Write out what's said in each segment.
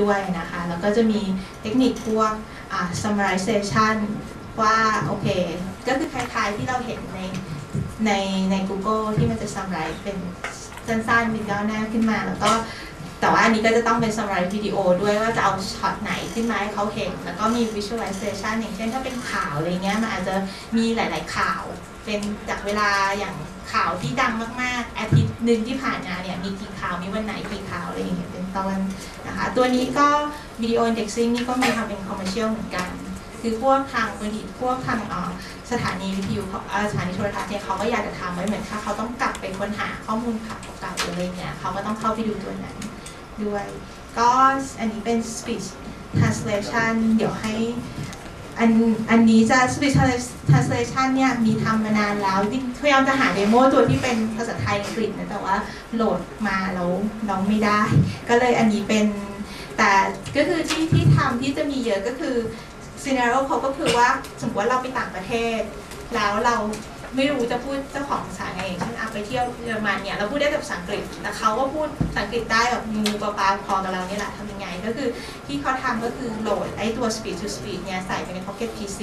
ด้วยนะคะ แล้วก็จะมีเทคนิคพวก summarization ว่าโอเค ก็คือคล้ายๆที่เราเห็นในในใน Google ที่มันจะ summarize เป็นสั้นๆเป็นย่อหน้าขึ้นมา แล้วก็แต่ว่าอันนี้ก็จะต้องเป็น summarize วิดีโอด้วยว่าจะเอาช็อตไหนขึ้นมาให้เขาเห็น แล้วก็มี visualization อย่างเช่นถ้าเป็นข่าวอะไรเงี้ยมันอาจจะมีหลาย ๆ ข่าว เป็นจากเวลาอย่างข่าวที่ดังมากๆอาทิตย์หนึ่งที่ผ่านมาเนี่ยมีกี่ข่าวมีวันไหนกี่ข่าวอะไรอย่างเงี้ย ต้นนะคะตัวนี้ก็วิดีโอ indexing นี่ก็มีทำเป็นคอมเมอร์เชียลเหมือนกัน คือพวกทางบริษัทพวกทางอ่อสถานีวิทยุสถานีโทรทัศน์เนี่ยเขาก็อยากจะทำไว้เหมือนถ้าเขาต้องกลับไปค้นหาข้อมูลข่าวเก่าๆหรืออะไรเงี้ยเขาก็ต้องเข้าไปดูตัวนั้นด้วย ก็อันนี้เป็น speech translation เดี๋ยวให้ อันอันนี้จะ speech translation เนี่ยมีทำมานานแล้วพยายามจะหาเดโมตัวที่เป็นภาษาไทยอังกฤษนะแต่ว่าโหลดมาแล้วน้องไม่ได้ ก็เลยอันนี้เป็นแต่ก็คือที่ที่ทำที่จะมีเยอะก็คือซีนารีโอเขาก็คือว่าสมมติว่าเราไปต่างประเทศ แล้วเราไม่รู้จะพูดเจ้าของภาษาไง ไปเที่ยวเยอรมันเนี่ยเราพูดได้แต่ภาษาอังกฤษแต่เขาก็พูดภาษาอังกฤษได้แบบงูปลาปลาพอกับเราเนี่ยแหละทำยังไง ก็คือที่เขาทำก็คือโหลดไอ้ตัว speed to speed เนี่ยใส่ไปใน pocket PC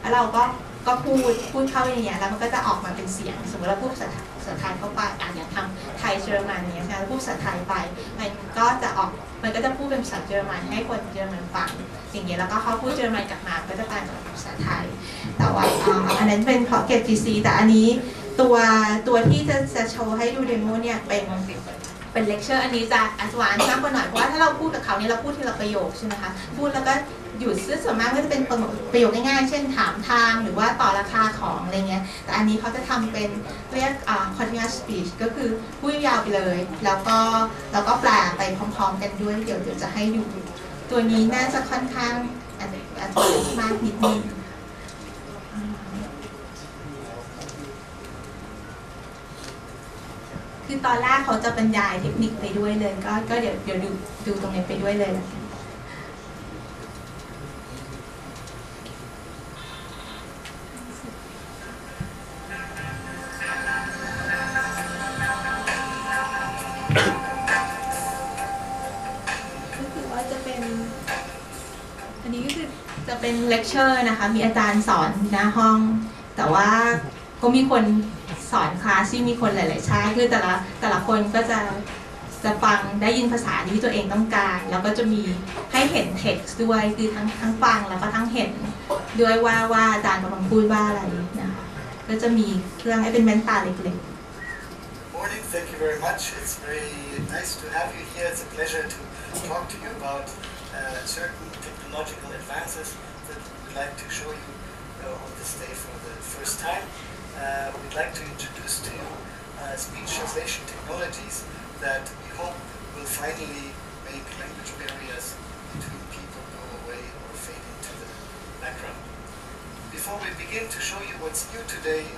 แล้วเราก็ก็พูดพูดเข้าไปเนี่ยแล้วมันก็จะออกมาเป็นเสียง สมมติเราพูดภาษาภาษาไทยเข้าไปอะอย่างทำไทยเยอรมันเนี่ยใช่ไหมพูดภาษาไทยไปมันก็จะออกมันก็จะพูดเป็นภาษาเยอรมันให้คนเยอรมันฟังอย่างเงี้ยแล้วก็เขาพูดเยอรมันกลับมาก็จะกลายเป็นภาษาไทย แต่ว่าอ่าอันนั้นเป็น Pocket PC แต่อันนี้ ตัวตัวที่จะจะโชว์ให้ดูเดโมเนี่ยเป็นเป็นเลคเชอร์อันนี้จะอัดวานมากกว่าหน่อยเพราะว่าถ้าเราพูดกับเขาเนี่ยเราพูดทีละประโยคใช่ไหมคะพูดแล้วก็หยุดซึ่งส่วนมากก็จะเป็นประโยคง่ายๆ เช่นถามทางหรือว่าต่อราคาของอะไรเงี้ย แต่อันนี้เขาจะทำเป็นเรียกอ่า continuous speech ก็คือพูดยาวไปเลย แล้วก็แล้วก็แปลไปพร้อมๆ กันด้วย เดี๋ยวเดี๋ยวจะให้ดู ตัวนี้น่าจะค่อนข้างอันอันมากนิดนึง คือตอนแรกเขาจะบรรยายเทคนิคไปด้วยเลย ก็ก็เดี๋ยวเดี๋ยวดูดูตรงนี้ไปด้วยเลยนก็คือว่าจะเป็นอันนี้ก็คือจะเป็นเลคเชอร์นะคะ มีอาจารย์สอนหน้าห้อง แต่ว่าก็มีคน สอนคลาสที่มีคนหลาย ๆ ชาติคือแต่ละแต่ละคนก็จะจะฟังได้ยินภาษาที่ตัวเองต้องการ แล้วก็จะมีให้เห็น text ด้วยคือทั้งทั้งฟังแล้วก็ทั้งเห็นด้วยว่าว่าอาจารย์กำลังพูดว่าอะไรนะคะก็จะมีเครื่องให้เป็นแว่นตาเล็ก Morning, thank you very much. It's very nice to have you here. It's a pleasure to talk to you about uh, certain technological advances that we'd like to show you uh, on this day for the first time. Uh, we'd like to introduce to you uh, speech translation technologies that we hope will finally make language barriers between people go away or fade into the background. Before we begin to show you what's new today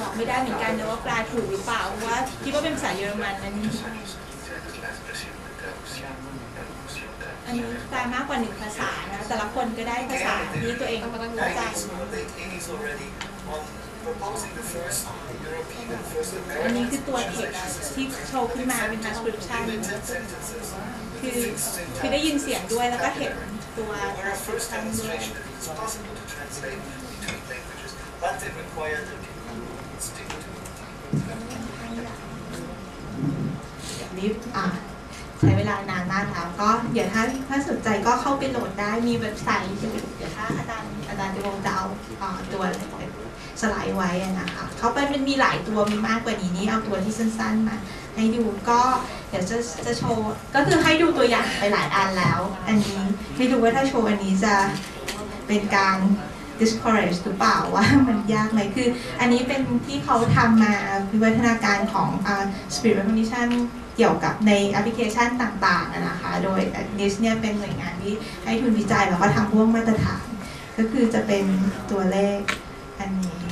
บอกไม่ได้เหมือนกันนะว่าแปลถูกหรือเปล่าเพราะว่าคิดว่าเป็นภาษาเยอรมันนั้นอันนี้แปลมากกว่าหนึ่งภาษานะแต่ละคนก็ได้ภาษาที่ตัวเองเข้าใจ อันนี้คือตัวเทคที่โชว์ขึ้นมาเป็น transcription คือคือได้ยินเสียงด้วยแล้วก็เห็นตัว Were a first transcription ด้วย require the stick to ลิฟต์อะใช้เวลานานมากแล้วก็เดี๋ยวถ้าถ้าสนใจก็เข้าไปโหลดได้มีเว็บไซต์เดี๋ยวถ้าอาจารย์อาจารย์จะวงจะเอาตัวสไลด์ไว้นะคะเขาไปมันมีหลายตัวมีมากกว่านี้นี่เอาตัวที่สั้นๆมาให้ดูก็เดี๋ยวจะจะโชว์ก็คือให้ดูตัวอย่างไปหลายอันแล้ว อันนี้ไม่รู้ว่าถ้าโชว์อันนี้จะเป็นการ discourage หรือเปล่าว่ามันยากไหมคือ อันนี้เป็นที่เขาทำมาวิวัฒนาการของ speed recognition เกี่ยวกับในแอปพลิเคชันต่างๆนะคะ โดย NIST เนี่ยเป็นหน่วยงานที่ให้ทุนวิจัยแล้วก็ทำพวกมาตรฐาน ก็คือจะเป็นตัวเลขอันนี้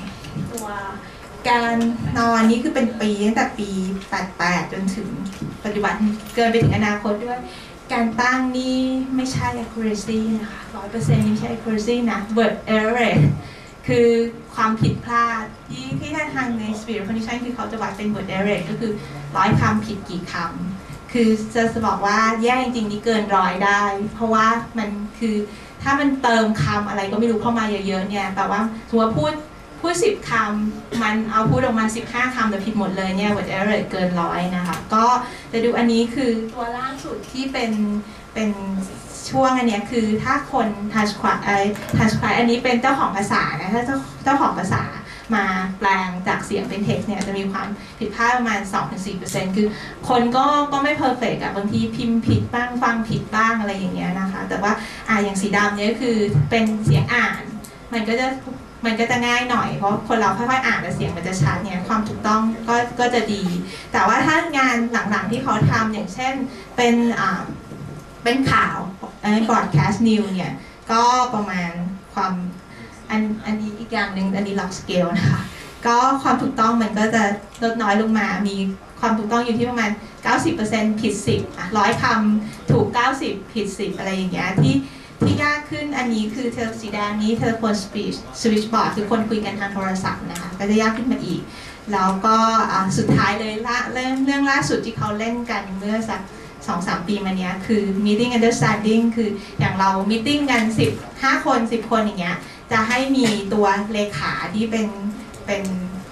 ตัวการนอนนี่คือเป็นปีตั้งแต่ปี 88 จนถึงปัจจุบันเกินไปถึงอนาคตด้วย การตั้งนี่ไม่ใช่ accuracy นะคะร้อยเปอร์เซ็นต์นี่ไม่ใช่ accuracy นะ word error rate คือความผิดพลาดที่ที่ทางใน Spirit Condition คือเขาจะวัดเป็น word error rate ก็คือร้อยคำผิดกี่คำคือจะจะบอกว่าแย่จริงๆนี่เกินร้อยได้ เพราะว่ามันคือถ้ามันเติมคำอะไรก็ไม่รู้เข้ามาเยอะๆเนี่ยแต่ว่าสมมติว่าพูด พูดสิบคำมันเอาพูดออกมา15คำแต่ผิดหมดเลยเนี่ย word error เกินร้อยนะคะ ก็จะดูอันนี้คือตัวล่างสุดที่เป็นเป็นช่วงอันนี้คือถ้าคน transcribe ไอ้ transcribe อันนี้เป็นเจ้าของภาษานะถ้าเจ้าเจ้าของภาษามาแปลงจากเสียงเป็น text เนี่ยจะมีความผิดพลาดประมาณ 2-4%คือคนก็ก็ไม่เพอร์เฟกอะบางทีพิมพ์ผิดบ้างฟังผิดบ้างอะไรอย่างเงี้ยนะคะ แต่ว่าอ่าอย่างสีดำเนี่ยคือเป็นเสียงอ่าน มันก็จะ มันก็จะง่ายหน่อยเพราะคนเราค่อยๆอ่านแต่เสียงมันจะชัดเนี่ยความถูกต้องก็ก็จะดี แต่ว่าถ้างานหลังๆที่เขาทำอย่างเช่นเป็นอ่าเป็นข่าวบอร์ดแคสต์นิวเนี่ยก็ประมาณความอันอันนี้อีกอย่างหนึ่งอันนี้ล็อกสเกลนะคะก็ความถูกต้องมันก็จะลดน้อยลงมา มีความถูกต้องอยู่ที่ประมาณ 90%ผิด 10อะร้อยคำถูก 90 ผิด 10 อะไรอย่างเงี้ยที่ ที่ยากขึ้นอันนี้คือเทเลสีแดงนี้เทเลโฟนสปีชสวิชบอร์ดคือคนคุยกันทางโทรศัพท์นะคะก็จะยากขึ้นมาอีก แล้วก็สุดท้ายเลยละเรื่องเรื่องล่าสุดที่เขาเล่นกันเมื่อสักสองสามปีมาเนี้ยคือ meeting understanding คืออย่างเรา meeting กัน 10 5 คน 10 คนอย่างเงี้ยจะให้มีตัวเลขาที่เป็นเป็น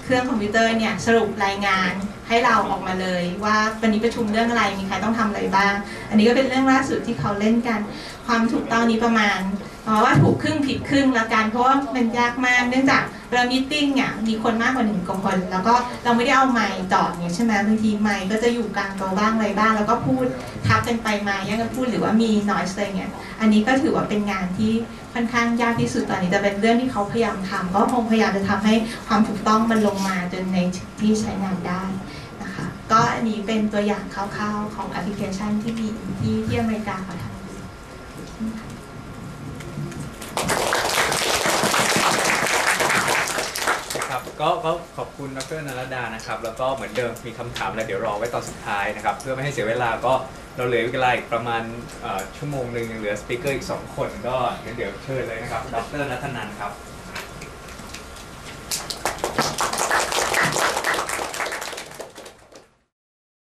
เครื่องคอมพิวเตอร์เนี่ยสรุปรายงาน ให้เราออกมาเลยว่าวันนี้ประชุมเรื่องอะไรมีใครต้องทำอะไรบ้าง อันนี้ก็เป็นเรื่องล่าสุดที่เขาเล่นกัน ความถูกต้องนี้ประมาณเอาะว่าถูกครึ่งผิดครึ่งละกันเพราะว่ามันยากมากเนื่องจากเวลามีติ้งเนี่ยมีคนมากกว่าหนึ่งคน แล้วก็เราไม่ได้เอาไมค์จ่อเนี่ยใช่ไหมบางทีไมค์ก็จะอยู่กลางโต๊ะบ้างอะไรบ้าง แล้วก็พูดทับกันไปมาย่งกันพูดหรือว่ามีนอยส์อะไรเงี้ยอันนี้ก็ถือว่าเป็นงานที่ค่อนข้างยากที่สุดตอนนี้จะเป็นเรื่องที่เขาพยายามทำก็คงพยายามจะทำให้ความถูกต้องมันลงมาจนในที่ใช้งานได้ ก็อันนี้เป็นตัวอย่างคร่าวๆของแอปพลิเคชันที่มีที่ที่อเมริกาเขาทำครับก็ก็ขอบคุณดรนรดานะครับ แล้วก็เหมือนเดิมมีคำถามอะไรเดี๋ยวรอไว้ตอนสุดท้ายนะครับ เพื่อไม่ให้เสียเวลาก็เราเหลือเวลาอีกประมาณชั่วโมงหนึ่งยังเหลือสปีกเกอร์อีก 2 คนก็เดี๋ยวเชิญเลยนะครับ ดรนัทนันท์ครับ